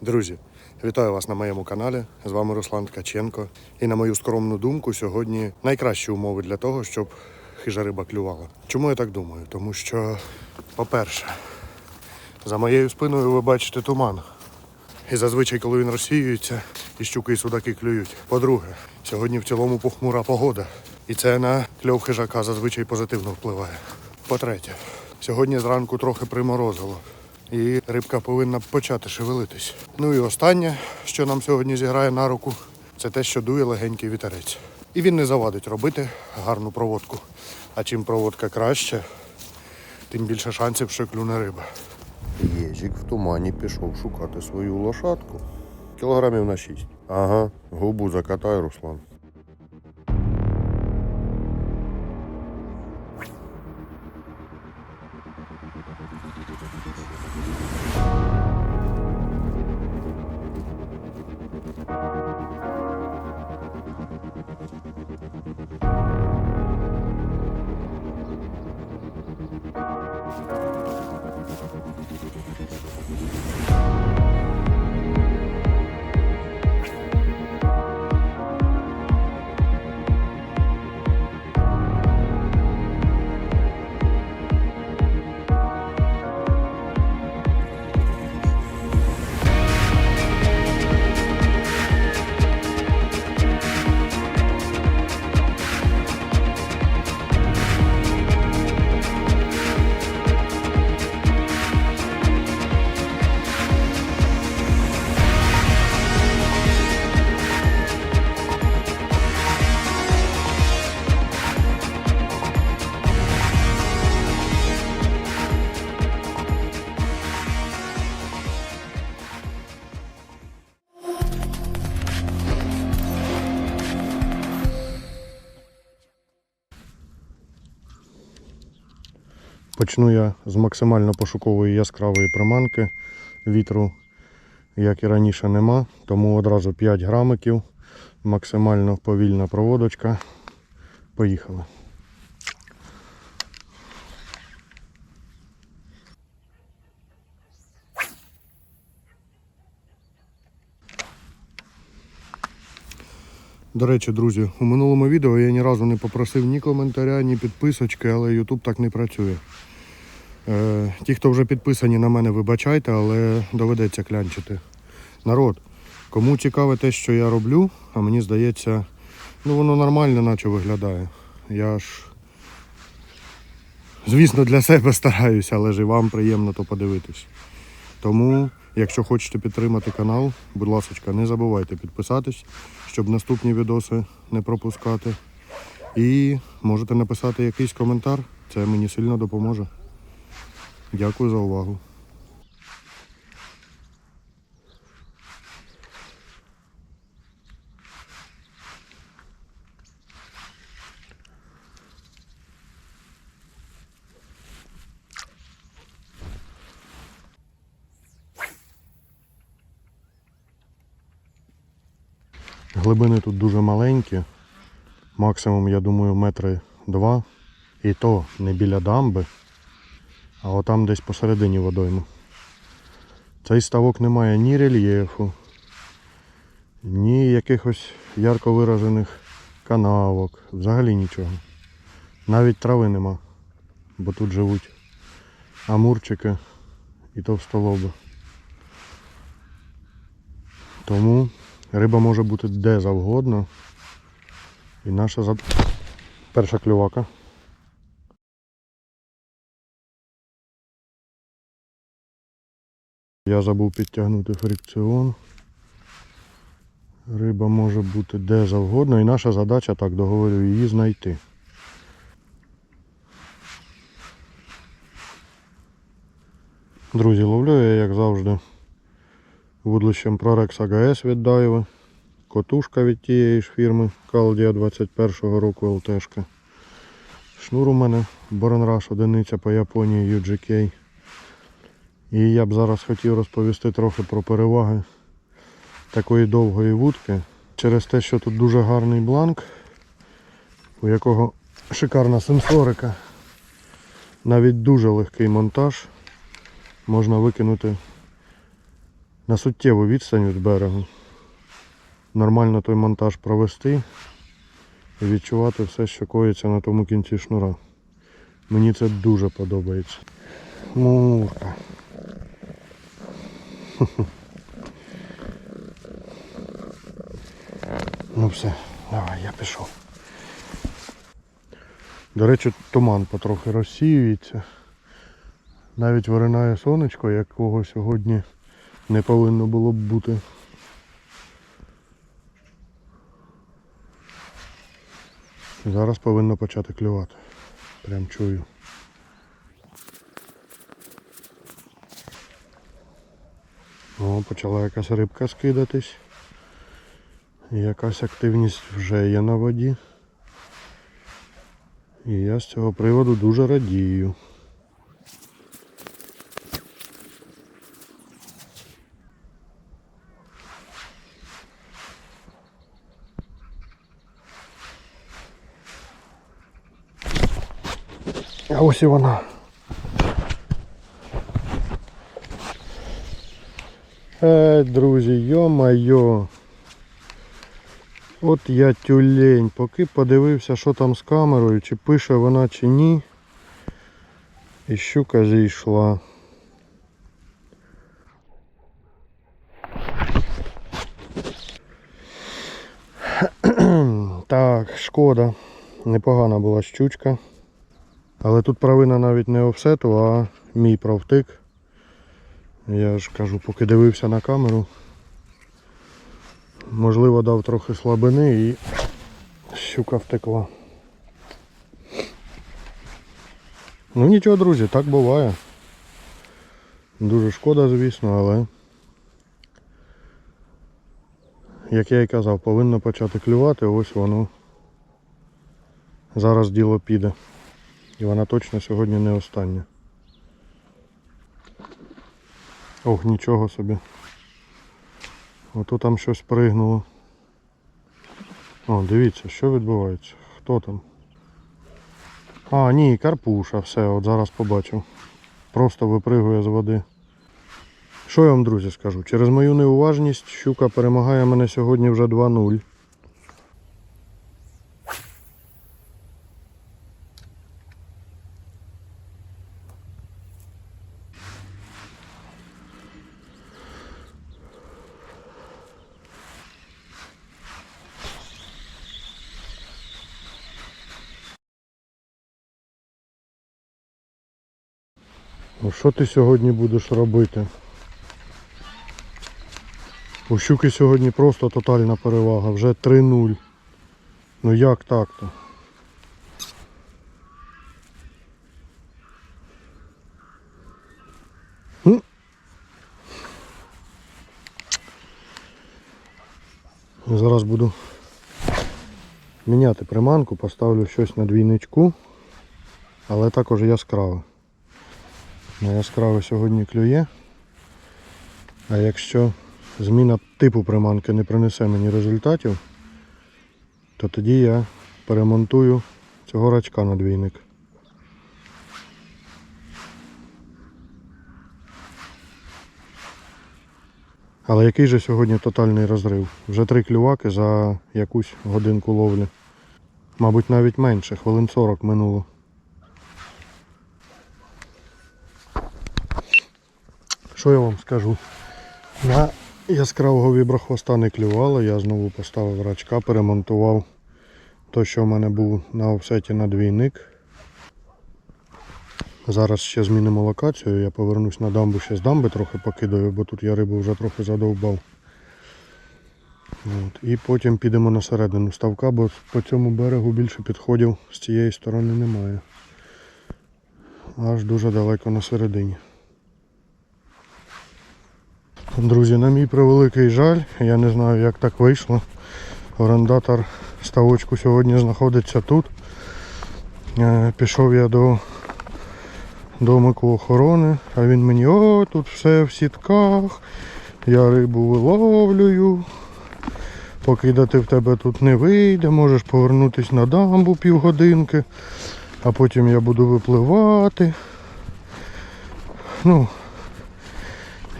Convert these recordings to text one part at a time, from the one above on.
Друзі, вітаю вас на моєму каналі. З вами Руслан Ткаченко. І на мою скромну думку, сьогодні найкращі умови для того, щоб хижа риба клювала. Чому я так думаю? Тому що, по-перше, за моєю спиною ви бачите туман. І зазвичай, коли він розсіюється, і щуки і судаки клюють. По-друге, сьогодні в цілому похмура погода. І це на кльов хижака зазвичай позитивно впливає. По-третє, сьогодні зранку трохи приморозило. І рибка повинна почати шевелитись. Ну і останнє, що нам сьогодні зіграє на руку, це те, що дує легенький вітерець. І він не завадить робити гарну проводку. А чим проводка краще, тим більше шансів, що клюне риба. Єжик в тумані пішов шукати свою лошадку. Кілограмів на шість. Ага, губу закатай, Руслан. Почну я з максимально пошукової яскравої приманки. Вітру, як і раніше, нема, тому одразу 5 грамиків, максимально повільна проводочка. Поїхали. До речі, друзі, у минулому відео я ні разу не попросив ні коментаря, ні підписочки, але YouTube так не працює. Е, ті, хто вже підписані на мене, вибачайте, але доведеться клянчити. Народ, кому цікаве те, що я роблю, а мені здається, ну воно нормально наче виглядає. Я ж, звісно, для себе стараюся, але ж і вам приємно то подивитись. Тому, якщо хочете підтримати канал, будь ласка, не забувайте підписатись, щоб наступні відоси не пропускати. І можете написати якийсь коментар, це мені сильно допоможе. Дякую за увагу. Глибини тут дуже маленькі. Максимум, я думаю, метри два. І то не біля дамби, а отам десь посередині водойми. Цей ставок не має ні рельєфу, ні якихось ярко виражених канавок, взагалі нічого. Навіть трави нема, бо тут живуть амурчики і товстолоби. Тому риба може бути де завгодно. І наша зад... перша клювака. Я забув підтягнути фрикціон. Риба може бути де завгодно і наша задача, так договорю, її знайти. Друзі, ловлю я, як завжди, вудлищем Prorex AGS від Дайви. Котушка від тієї ж фірми Caldia 21 року ЛТшка. Шнур у мене Rush одиниця по Японії UGK. І я б зараз хотів розповісти трохи про переваги такої довгої вудки. Через те, що тут дуже гарний бланк, у якого шикарна сенсорика, навіть дуже легкий монтаж, можна викинути на суттєву відстань від берегу. Нормально той монтаж провести і відчувати все, що коїться на тому кінці шнура. Мені це дуже подобається. Мурка. Ну все, давай, я пішов. До речі, туман потрохи розсіюється. Навіть виринає сонечко, якого сьогодні не повинно було б бути. Зараз повинно почати клювати. Прям чую. О, почала якась рибка скидатись. Якась активність вже є на воді. І я з цього приводу дуже радію. Ось і вона. Е, друзі, йо-майо. От я тюлень. Поки подивився, що там з камерою, чи пише вона, чи ні. І щука зійшла. Так, шкода. Непогана була щучка. Але тут провина навіть не офсету, а мій провтик. Я ж кажу, поки дивився на камеру. Можливо, дав трохи слабини і щука втекла. Ну нічого, друзі, так буває. Дуже шкода, звісно, але як я і казав, повинно почати клювати, ось воно зараз діло піде. І вона точно сьогодні не остання. Ох, нічого собі. Ото там щось пригнуло. О, дивіться, що відбувається. Хто там? А, ні, карпуша, все, от зараз побачив. Просто випригує з води. Що я вам, друзі, скажу? Через мою неуважність щука перемагає мене сьогодні вже 2-0. Ну що ти сьогодні будеш робити? У щуки сьогодні просто тотальна перевага, вже 3-0. Ну як так-то? Зараз буду міняти приманку, поставлю щось на двійничку, але також яскраве. На яскраве сьогодні клює. А якщо зміна типу приманки не принесе мені результатів, то тоді я перемонтую цього рачка на двійник. Але який же сьогодні тотальний розрив? Вже три клюваки за якусь годинку ловлі. Мабуть, навіть менше, хвилин 40 минуло. Що я вам скажу? На яскравого віброхвоста не клювало, я знову поставив рачка, перемонтував той, що в мене був на офсеті на двійник. Зараз ще змінимо локацію, я повернусь на дамбу, ще з дамби трохи покидаю, бо тут я рибу вже трохи задовбав. От. І потім підемо на середину ставка, бо по цьому берегу більше підходів з цієї сторони немає. Аж дуже далеко на середині. Друзі, на мій превеликий жаль, я не знаю як так вийшло. Орендатор ставочку сьогодні знаходиться тут. Е, Пішов я до домику охорони, а він мені, о, тут все в сітках, я рибу виловлюю. Покидати в тебе тут не вийде, можеш повернутися на дамбу півгодинки, а потім я буду випливати. Ну,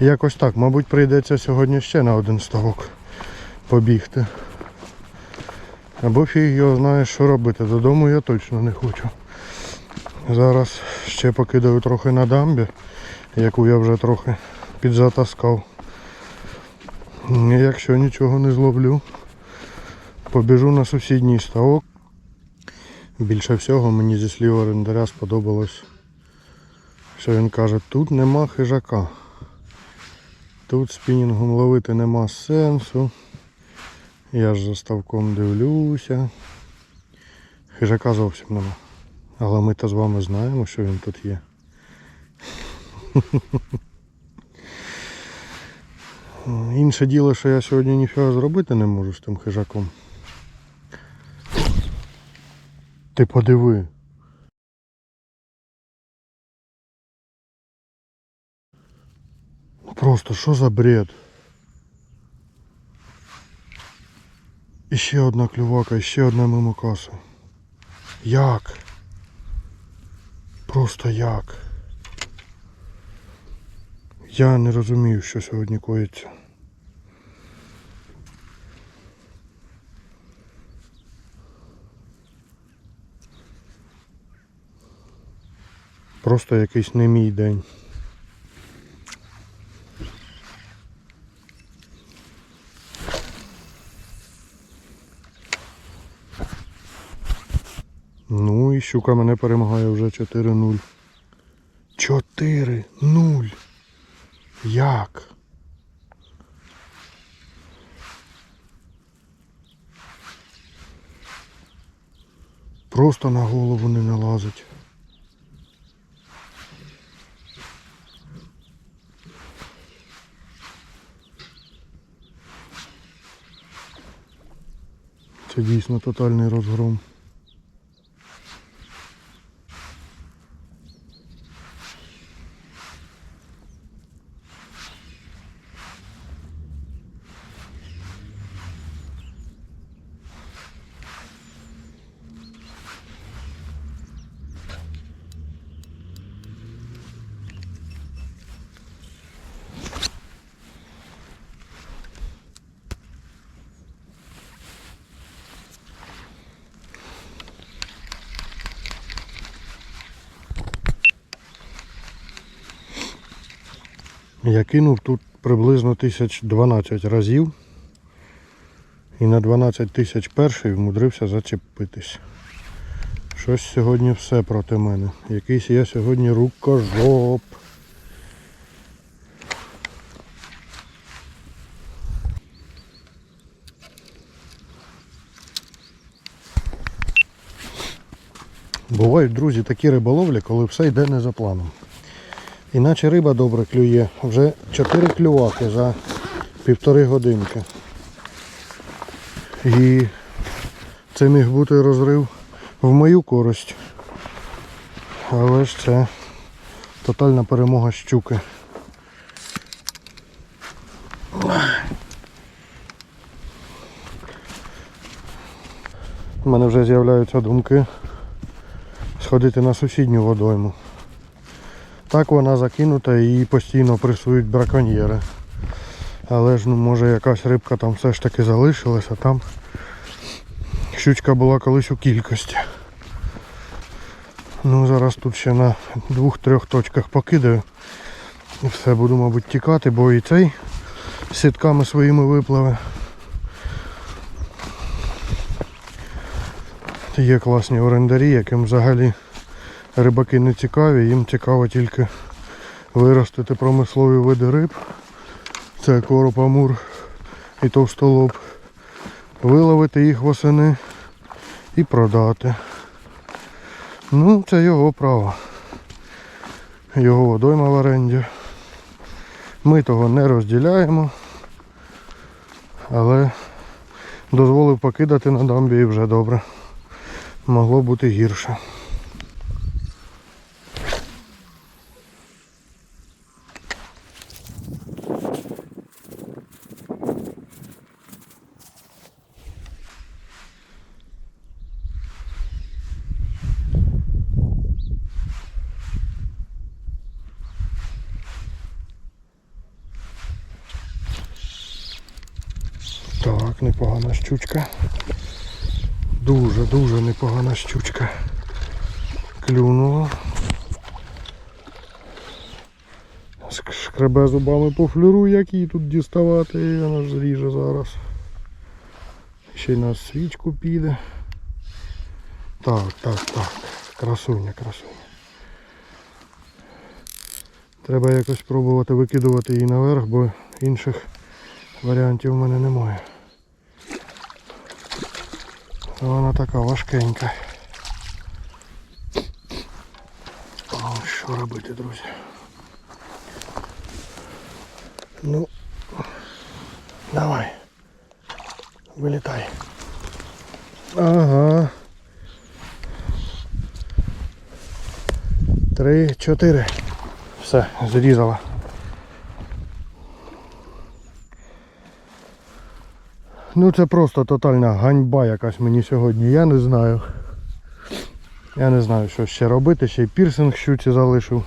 Якось так, мабуть, прийдеться сьогодні ще на один ставок побігти. Або фіг його знає, що робити. Додому я точно не хочу. Зараз ще покидаю трохи на дамбі, яку я вже трохи підзатаскав. Якщо нічого не зловлю, побіжу на сусідній ставок. Більше всього мені зі слів орендаря сподобалось, що він каже, тут нема хижака. Тут спінінгом ловити нема сенсу. Я ж за ставком дивлюся. Хижака зовсім нема. Але ми то з вами знаємо, що він тут є. Інше діло, що я сьогодні ніфіга зробити не можу з тим хижаком. Ти подиви. Просто що за бред? І одна клювака, і ще одна мимокаса. Як? Просто як? Я не розумію, що сьогодні коїться. Просто якийсь не мій день. Ну і щука мене перемагає вже 4-0. 4-0. Як? Просто на голову не налазить. Це дійсно тотальний розгром. Я кинув тут приблизно тисяч 12 разів. І на 12 тисяч перший вмудрився зачепитись. Щось сьогодні все проти мене. Якийсь я сьогодні рукожоп. Бувають, друзі, такі риболовлі, коли все йде не за планом. Іначе риба добре клює. Вже 4 клюваки за півтори годинки. І це міг бути розрив в мою користь. Але ж це тотальна перемога щуки. У мене вже з'являються думки сходити на сусідню водойму. Так вона закинута і її постійно пресують браконьєри. Але ж ну може якась рибка там все ж таки залишилася, там щучка була колись у кількості. Ну зараз тут ще на двох-трьох точках покидаю. І все, буду, мабуть, тікати, бо і цей сітками своїми випливе. Є класні орендарі, яким взагалі рибаки не цікаві, їм цікаво тільки виростити промислові види риб. Це короб, амур і товстолоб. Виловити їх восени і продати. Ну, це його право. Його водойма в оренді. Ми того не розділяємо, але дозволив покидати на дамбі і вже добре. Могло бути гірше. Так, непогана щучка. Дуже-дуже непогана щучка. Клюнула. Шкребе зубами по флюру, як її тут діставати, вона ж зріже зараз. Ще й на свічку піде. Так, так, так. Красуня, красуня. Треба якось пробувати викидувати її наверх, бо інших варіантів у мене немає. Вона така важкенька. О, що робити, друзі? Ну, давай. Вилітай. Ага. Три, чотири. Все, зрізала. Ну це просто тотальна ганьба якась мені сьогодні. Я не знаю. Я не знаю, що ще робити, ще й пірсинг щуці залишив.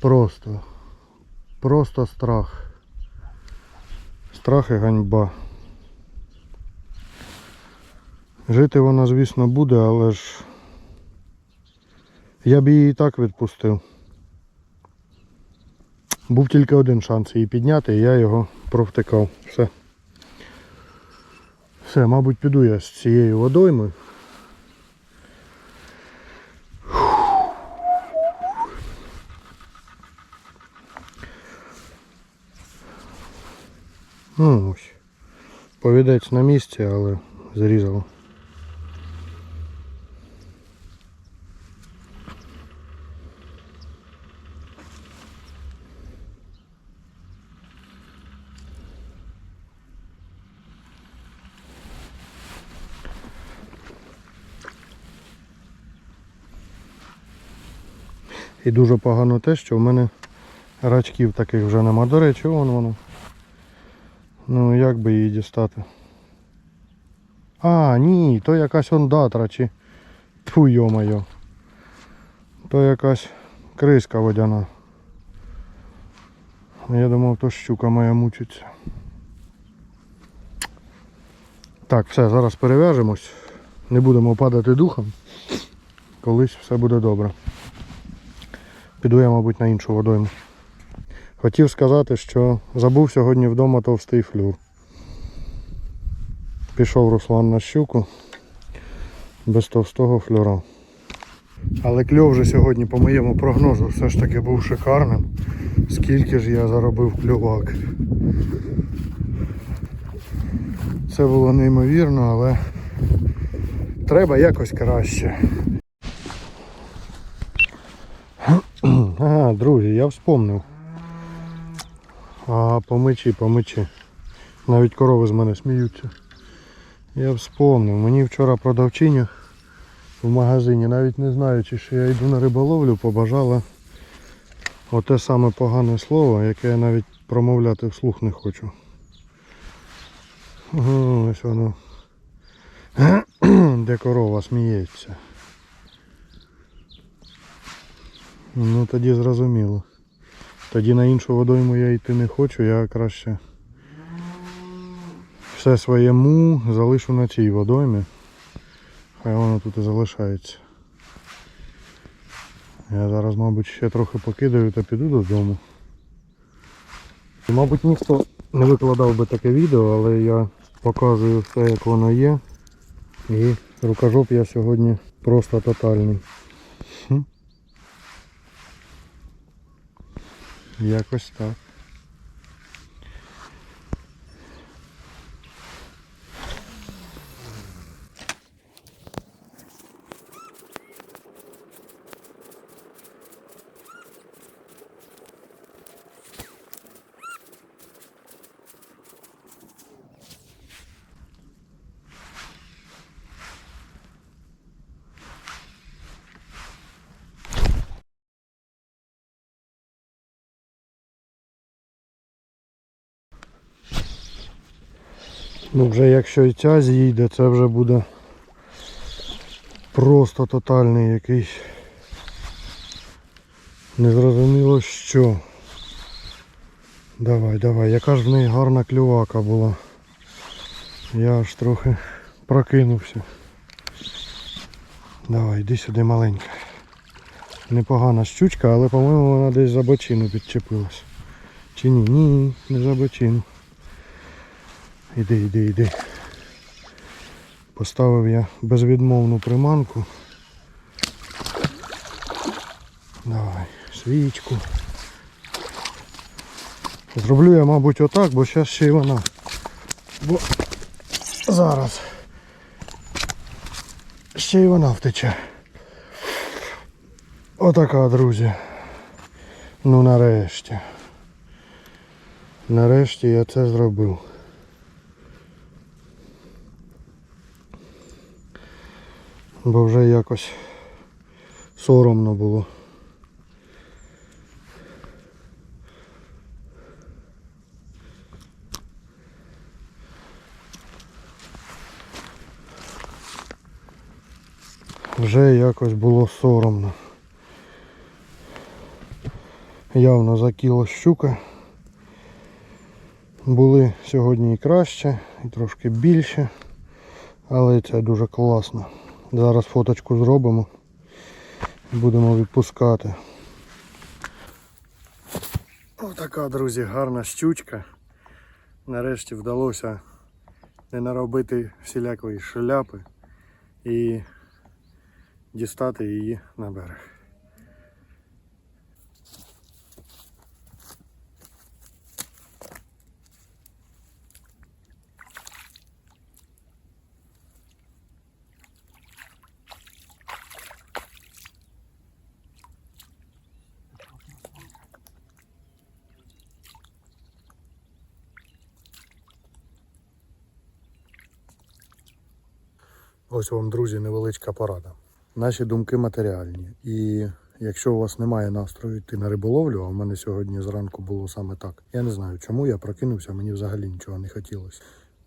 Просто. Просто страх. Страх і ганьба. Жити вона, звісно, буде, але ж я б її і так відпустив. Був тільки один шанс її підняти, і я його провтикав. Все. Все, мабуть, піду я з цією водойми. Ну ось. Повідець на місці, але зрізало. І дуже погано те, що в мене рачків таких вже нема. До речі, вон воно. Ну як би її дістати? А, ні, то якась ондатра чи. Тьфу, йо-моє. То якась криска водяна. Я думав, то щука моя мучиться. Так, все, зараз перев'яжемось. Не будемо падати духом. Колись все буде добре. Піду я, мабуть, на іншу водойму. Хотів сказати, що забув сьогодні вдома товстий флюр. Пішов Руслан на щуку без товстого флюра. Але кльов вже сьогодні по моєму прогнозу все ж таки був шикарним. Скільки ж я заробив клювак. Це було неймовірно, але треба якось краще. Ага, друзі, я вспомнив. А, помичі, помичі. Навіть корови з мене сміються. Я вспомнив. Мені вчора продавчиня в магазині, навіть не знаючи, що я йду на риболовлю, побажала оте саме погане слово, яке я навіть промовляти вслух не хочу. Ось воно. Де корова сміється. Ну тоді зрозуміло. Тоді на іншу водойму я йти не хочу, я краще все своє му залишу на цій водоймі. Хай воно тут і залишається. Я зараз, мабуть, ще трохи покидаю та піду додому. Мабуть, ніхто не викладав би таке відео, але я показую все, як воно є. І рукожоп я сьогодні просто тотальний. Якось так. Ну вже якщо і ця з'їде, це вже буде просто тотальний якийсь Незрозуміло що. Давай, давай, яка ж в неї гарна клювака була. Я аж трохи прокинувся. Давай, йди сюди маленька. Непогана щучка, але по-моєму вона десь за бочину підчепилась. Чи ні? Ні, не за бочину. Іди, іди, іди. Поставив я безвідмовну приманку. Давай, свічку. Зроблю я, мабуть, отак, бо зараз ще й вона. Бо зараз. Ще й вона втече. Отака, друзі. Ну нарешті. Нарешті я це зробив. Бо вже якось соромно було. Вже якось було соромно. Явно за кіло щука. Були сьогодні і краще, і трошки більше. Але це дуже класно. Зараз фоточку зробимо. Будемо відпускати. Отака, друзі, гарна щучка. Нарешті вдалося не наробити всілякої шляпи і дістати її на берег. Ось вам, друзі, невеличка порада. Наші думки матеріальні. І якщо у вас немає настрою йти на риболовлю, а в мене сьогодні зранку було саме так. Я не знаю чому, я прокинувся, мені взагалі нічого не хотілося.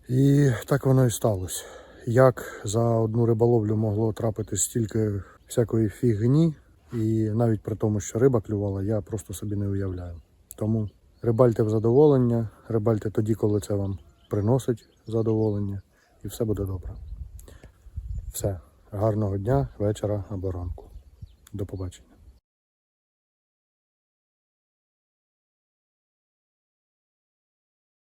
І так воно і сталося. Як за одну риболовлю могло трапити стільки всякої фігні, і навіть при тому, що риба клювала, я просто собі не уявляю. Тому рибальте в задоволення, рибальте тоді, коли це вам приносить задоволення, і все буде добре. Все. Гарного дня, вечора або ранку. До побачення.